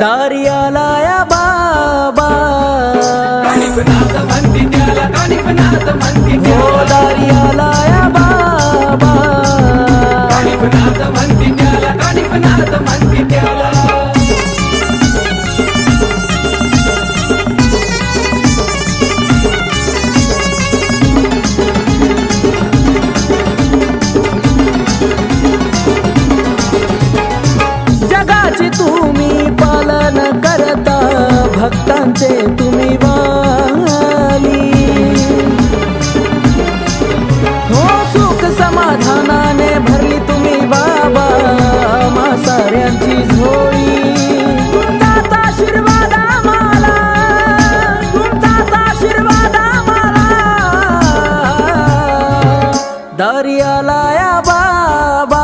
दारी आलाया बाबा हो दारी आलाया बाबा. जगाची तू भक्तांचे तुम्ही वाली. हो सुख समाधानाने भरली तुम्ही बाबा मासाऱ्यांची झोळी. तुमचा दर्याला या बाबा.